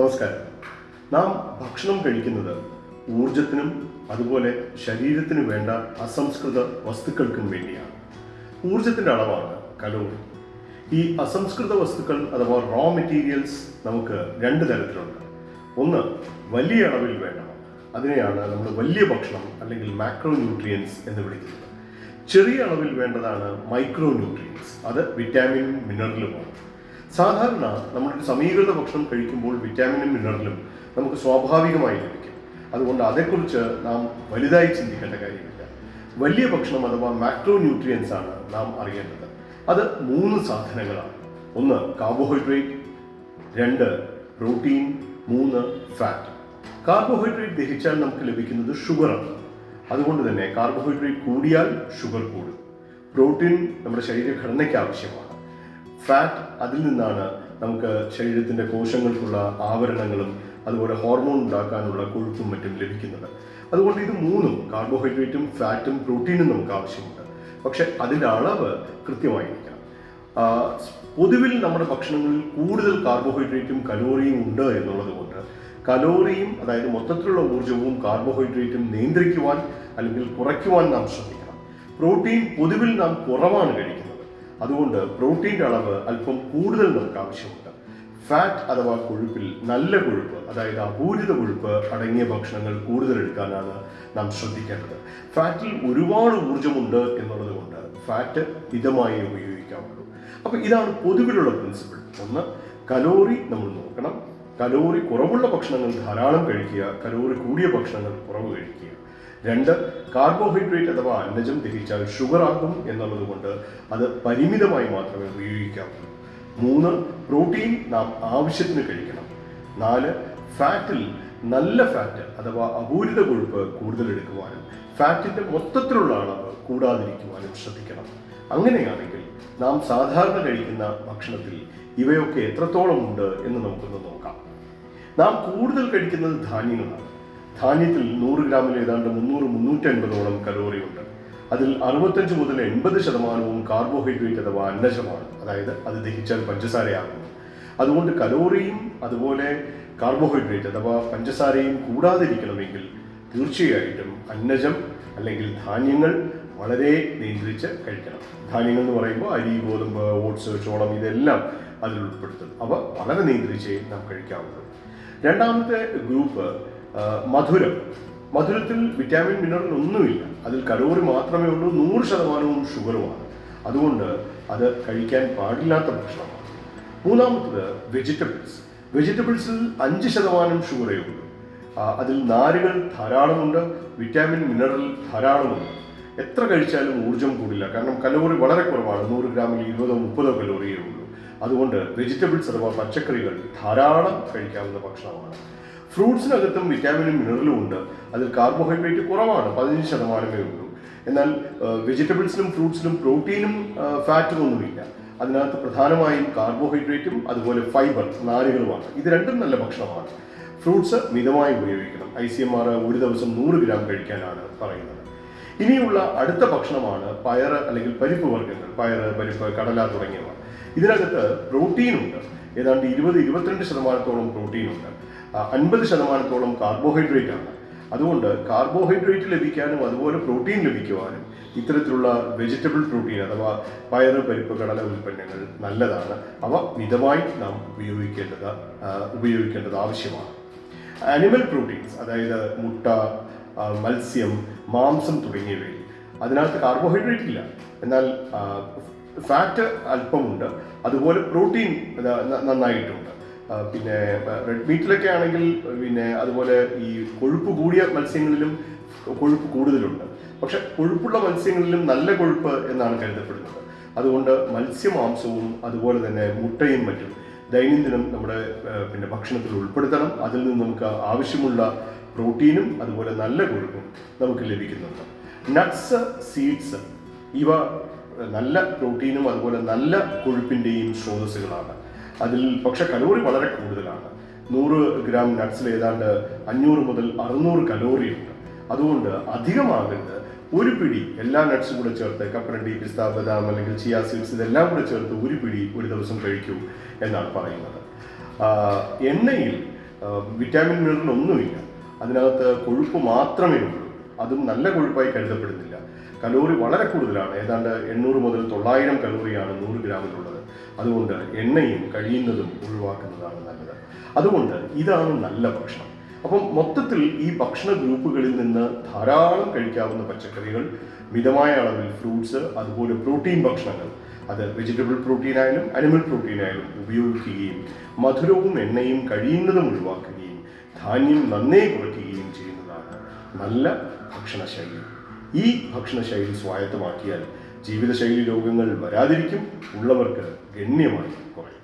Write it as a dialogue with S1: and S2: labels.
S1: നമസ്കാരം. നാം ഭക്ഷണം കഴിക്കുന്നത് ഊർജത്തിനും അതുപോലെ ശരീരത്തിന് വേണ്ട അസംസ്കൃത വസ്തുക്കൾക്കും വേണ്ടിയാണ്. ഊർജത്തിന്റെ അളവാണ് കലോറി. ഈ അസംസ്കൃത വസ്തുക്കൾ അഥവാ റോ മെറ്റീരിയൽസ് നമുക്ക് രണ്ട് തരത്തിലുണ്ട്. ഒന്ന് വലിയ അളവിൽ വേണം അതിനെയാണ് നമ്മൾ വലിയ ഭക്ഷണം അല്ലെങ്കിൽ മാക്രോ ന്യൂട്രിയൻസ് എന്ന് വിളിക്കുന്നത്. ചെറിയ അളവിൽ വേണ്ടതാണ് മൈക്രോ ന്യൂട്രിയൻസ് അത് വിറ്റാമിനും മിനറലുമാണ് സാധാരണ നമ്മളൊരു സമീകൃത ഭക്ഷണം കഴിക്കുമ്പോൾ വിറ്റാമിനും മിനറലും നമുക്ക് സ്വാഭാവികമായി ലഭിക്കും. അതുകൊണ്ട് അതേക്കുറിച്ച് നാം വലുതായി ചിന്തിക്കേണ്ട കാര്യമില്ല. വലിയ ഭക്ഷണം അഥവാ മാക്രോ ന്യൂട്രിയൻസ് ആണ് നാം അറിയേണ്ടത്. അത് മൂന്ന് സാധനങ്ങളാണ്. ഒന്ന് കാർബോഹൈഡ്രേറ്റ് രണ്ട് പ്രോട്ടീൻ മൂന്ന് ഫാറ്റ് കാർബോഹൈഡ്രേറ്റ് ദഹിച്ചാൽ നമുക്ക് ലഭിക്കുന്നത് ഷുഗറാണ് അതുകൊണ്ട് തന്നെ കാർബോഹൈഡ്രേറ്റ് കൂടിയാൽ ഷുഗർ കൂടും. പ്രോട്ടീൻ നമ്മുടെ ശരീരഘടനയ്ക്ക് ആവശ്യമാണ്. ഫാറ്റ് അതിൽ നിന്നാണ് നമുക്ക് ശരീരത്തിന്റെ കോശങ്ങൾക്കുള്ള ആവരണങ്ങളും അതുപോലെ ഹോർമോൺ ഉണ്ടാക്കാനുള്ള കൊഴുപ്പും മറ്റും ലഭിക്കുന്നത്. അതുകൊണ്ട് ഇത് മൂന്നും കാർബോഹൈഡ്രേറ്റും ഫാറ്റും പ്രോട്ടീനും നമുക്ക് ആവശ്യമുണ്ട്. പക്ഷെ അതിന്റെ അളവ് കൃത്യമായിരിക്കണം പൊതുവിൽ നമ്മുടെ ഭക്ഷണങ്ങളിൽ കൂടുതൽ കാർബോഹൈഡ്രേറ്റും കലോറിയും ഉണ്ട് എന്നുള്ളത് കൊണ്ട് കലോറിയും അതായത് മൊത്തത്തിലുള്ള ഊർജവും കാർബോഹൈഡ്രേറ്റും നിയന്ത്രിക്കുവാൻ അല്ലെങ്കിൽ കുറയ്ക്കുവാൻ നാം ശ്രദ്ധിക്കണം പ്രോട്ടീൻ പൊതുവിൽ നാം കുറവാണ് കഴിക്കുന്നത്. അതുകൊണ്ട് പ്രോട്ടീന്റെ അളവ് അല്പം കൂടുതൽ നമുക്ക് ആവശ്യമുണ്ട്. ഫാറ്റ് അഥവാ കൊഴുപ്പിൽ നല്ല കൊഴുപ്പ് അതായത് അപൂരിത കൊഴുപ്പ് അടങ്ങിയ ഭക്ഷണങ്ങൾ കൂടുതൽ എടുക്കാനാണ് നാം ശ്രദ്ധിക്കേണ്ടത്. ഫാറ്റിൽ ഒരുപാട് ഊർജമുണ്ട് എന്നുള്ളത് കൊണ്ട് ഫാറ്റ് മിതമായി ഉപയോഗിക്കാവുള്ളൂ. അപ്പൊ ഇതാണ് പൊതുവിലുള്ള പ്രിൻസിപ്പിൾ ഒന്ന് കലോറി നമ്മൾ നോക്കണം. കലോറി കുറവുള്ള ഭക്ഷണങ്ങൾ ധാരാളം കഴിക്കുക കലോറി കൂടിയ ഭക്ഷണങ്ങൾ കുറവ് കഴിക്കുക. രണ്ട് കാർബോഹൈഡ്രേറ്റ് അഥവാ അന്നജം ആകും എന്നുള്ളത് കൊണ്ട് അത് പരിമിതമായി മാത്രമേ ഉപയോഗിക്കാവൂ. മൂന്ന് പ്രോട്ടീൻ നാം ആവശ്യത്തിന് കഴിക്കണം. നാല് ഫാറ്റിൽ നല്ല ഫാറ്റ് അഥവാ അപൂരിത കൊഴുപ്പ് കൂടുതൽ എടുക്കുവാനും ഫാറ്റിന്റെ മൊത്തത്തിലുള്ള അളവ് കൂടാതിരിക്കുവാനും ശ്രദ്ധിക്കണം. അങ്ങനെയാണെങ്കിൽ നാം സാധാരണ കഴിക്കുന്ന ഭക്ഷണത്തിൽ ഇവയൊക്കെ എത്രത്തോളം ഉണ്ട് എന്ന് നമുക്കൊന്ന് നോക്കാം. നാം കൂടുതൽ കഴിക്കുന്നത് ധാന്യങ്ങളാണ്. ധാന്യത്തിൽ നൂറ് ഗ്രാമിൽ ഏതാണ്ട് മുന്നൂറ് മുന്നൂറ്റി അൻപതോളം കലോറി ഉണ്ട് അതിൽ അറുപത്തഞ്ച് മുതൽ എൺപത് ശതമാനവും കാർബോഹൈഡ്രേറ്റ് അഥവാ അന്നജമാണ്. അതായത് അത് ദഹിച്ചാൽ പഞ്ചസാരയാകുന്നു. അതുകൊണ്ട് കലോറിയും അതുപോലെ കാർബോഹൈഡ്രേറ്റ് അഥവാ പഞ്ചസാരയും കൂടാതിരിക്കണമെങ്കിൽ തീർച്ചയായിട്ടും അന്നജം അല്ലെങ്കിൽ ധാന്യങ്ങൾ വളരെ നിയന്ത്രിച്ച് കഴിക്കണം. ധാന്യങ്ങൾ എന്ന് പറയുമ്പോൾ അരി ഗോതമ്പ് ഓട്സ് ചോളം ഇതെല്ലാം അതിൽ ഉൾപ്പെടുത്തും. അവ വളരെ നിയന്ത്രിച്ചേ നാം കഴിക്കാവുള്ളൂ. രണ്ടാമത്തെ ഗ്രൂപ്പ് മധുരം. മധുരത്തിൽ വിറ്റാമിൻ മിനറൽ ഒന്നുമില്ല. അതിൽ കലോറി മാത്രമേ ഉള്ളൂ നൂറ് ശതമാനവും ഷുഗറുമാണ് അതുകൊണ്ട് അത് കഴിക്കാൻ പാടില്ലാത്ത ഭക്ഷണമാണ്. മൂന്നാമത്തത് വെജിറ്റബിൾസ് വെജിറ്റബിൾസിൽ അഞ്ച് ശതമാനം ഷുഗറേ ഉള്ളൂ. അതിൽ നാരുകൾ ധാരാളമുണ്ട് വിറ്റാമിൻ മിനറൽ ധാരാളമുണ്ട്. എത്ര കഴിച്ചാലും ഊർജം കൂടില്ല. കാരണം കലോറി വളരെ കുറവാണ് നൂറ് ഗ്രാമിൽ ഇരുപതോ മുപ്പതോ കലോറിയേ ഉള്ളൂ. അതുകൊണ്ട് വെജിറ്റബിൾസ് അഥവാ പച്ചക്കറികൾ ധാരാളം കഴിക്കാവുന്ന ഭക്ഷണമാണ്. ഫ്രൂട്ട്സിനകത്തും വിറ്റാമിനും മിനറലും ഉണ്ട്. അതിൽ കാർബോഹൈഡ്രേറ്റ് കുറവാണ് പതിനഞ്ച് ശതമാനമേ ഉള്ളൂ. എന്നാൽ വെജിറ്റബിൾസിനും ഫ്രൂട്ട്സിനും പ്രോട്ടീനും ഫാറ്റും ഒന്നുമില്ല അതിനകത്ത് പ്രധാനമായും കാർബോഹൈഡ്രേറ്റും അതുപോലെ ഫൈബർ നാരുകളുമാണ്. ഇത് രണ്ടും നല്ല ഭക്ഷണമാണ്. ഫ്രൂട്ട്സ് മിതമായി ഉപയോഗിക്കണം. ഐ സി എം ആർ ഒരു ദിവസം നൂറ് ഗ്രാം കഴിക്കാനാണ് പറയുന്നത്. ഇനിയുള്ള അടുത്ത ഭക്ഷണമാണ് പയർ അല്ലെങ്കിൽ പരിപ്പ് വർഗങ്ങൾ. പയർ പരിപ്പ് കടല തുടങ്ങിയവ. ഇതിനകത്ത് പ്രോട്ടീൻ ഉണ്ട്. ഏതാണ്ട് ഇരുപത് ഇരുപത്തിരണ്ട് ശതമാനത്തോളം പ്രോട്ടീൻ ഉണ്ട്. അൻപത് ശതമാനത്തോളം കാർബോഹൈഡ്രേറ്റ് ആണ്. അതുകൊണ്ട് കാർബോഹൈഡ്രേറ്റ് ലഭിക്കാനും അതുപോലെ പ്രോട്ടീൻ ലഭിക്കുവാനും ഇത്തരത്തിലുള്ള വെജിറ്റബിൾ പ്രോട്ടീൻ അഥവാ പയർ പരിപ്പ് കടല ഉൽപ്പന്നങ്ങൾ നല്ലതാണ്. അവ മിതമായി നാം ഉപയോഗിക്കേണ്ടത് ഉപയോഗിക്കേണ്ടത് ആവശ്യമാണ്. ആനിമൽ പ്രോട്ടീൻസ് അതായത് മുട്ട മത്സ്യം മാംസം തുടങ്ങിയവയിൽ. അതിനകത്ത് കാർബോഹൈഡ്രേറ്റ് ഇല്ല. എന്നാൽ ഫാറ്റ് അല്പമുണ്ട്. അതുപോലെ പ്രോട്ടീൻ നന്നായിട്ടുണ്ട്. പിന്നെ റെഡ് മീറ്റിലൊക്കെ ആണെങ്കിൽ പിന്നെ അതുപോലെ ഈ കൊഴുപ്പ് കൂടിയ മത്സ്യങ്ങളിലും കൊഴുപ്പ് കൂടുതലുണ്ട്. പക്ഷെ കൊഴുപ്പുള്ള മത്സ്യങ്ങളിലും നല്ല കൊഴുപ്പ് എന്നാണ് കരുതപ്പെടുന്നത്. അതുകൊണ്ട് മത്സ്യമാംസവും അതുപോലെ തന്നെ മുട്ടയും മറ്റും ദൈനംദിനം നമ്മുടെ പിന്നെ ഭക്ഷണത്തിൽ ഉൾപ്പെടുത്തണം. അതിൽ നിന്ന് നമുക്ക് ആവശ്യമുള്ള പ്രോട്ടീനും അതുപോലെ നല്ല കൊഴുപ്പും നമുക്ക് ലഭിക്കുന്നുണ്ട്. നട്ട്സ് സീഡ്സ് ഇവ നല്ല പ്രോട്ടീനും അതുപോലെ നല്ല കൊഴുപ്പിന്റെയും സ്രോതസ്സുകളാണ്. അതിൽ പക്ഷെ കലോറി വളരെ കൂടുതലാണ്. നൂറ് ഗ്രാം നട്ട്സിൽ ഏതാണ്ട് അഞ്ഞൂറ് മുതൽ അറുന്നൂറ് കലോറി ഉണ്ട്. അതുകൊണ്ട് അധികമാകരുത്. ഒരു പിടി എല്ലാ നട്ട്സും കൂടെ ചേർത്ത് കപ്പലണ്ടി പിസ്ത ബദാം അല്ലെങ്കിൽ ചിയാ സീഡ്സ് ഇതെല്ലാം കൂടെ ചേർത്ത് ഒരു പിടി ഒരു ദിവസം കഴിക്കൂ എന്നാണ് പറയുന്നത്. എണ്ണയിൽ വിറ്റാമിൻ മിനറൽ ഒന്നുമില്ല. അതിനകത്ത് കൊഴുപ്പ് മാത്രമേ ഉള്ളൂ. അതും നല്ല കൊഴുപ്പായി കരുതപ്പെടുന്നില്ല. കലോറി വളരെ കൂടുതലാണ്. ഏതാണ്ട് എണ്ണൂറ് മുതൽ തൊള്ളായിരം കലോറിയാണ് നൂറ് ഗ്രാമിലുള്ളത്. അതുകൊണ്ട് എണ്ണയും കഴിയുന്നതും ഒഴിവാക്കുന്നതാണ് നല്ലത്. അതുകൊണ്ട് ഇതാണ് നല്ല ഭക്ഷണം. അപ്പം മൊത്തത്തിൽ ഈ ഭക്ഷണ ഗ്രൂപ്പുകളിൽ നിന്ന് ധാരാളം കഴിക്കാവുന്ന പച്ചക്കറികൾ മിതമായ അളവിൽ ഫ്രൂട്ട്സ് അതുപോലെ പ്രോട്ടീൻ ഭക്ഷണങ്ങൾ. അത് വെജിറ്റബിൾ പ്രോട്ടീൻ ആയാലും അനിമൽ പ്രോട്ടീൻ ആയാലും ഉപയോഗിക്കുകയും മധുരവും എണ്ണയും കഴിയുന്നതും ഒഴിവാക്കുകയും ധാന്യം നന്നേ കുറയ്ക്കുകയും ചെയ്യുന്നതാണ് നല്ല ഭക്ഷണശൈലി. ഈ ഭക്ഷണശൈലി സ്വായത്തമാക്കിയാൽ ജീവിതശൈലി രോഗങ്ങൾ വരാതിരിക്കും. ഉള്ളവർക്ക് ഗണ്യമായി കുറയും.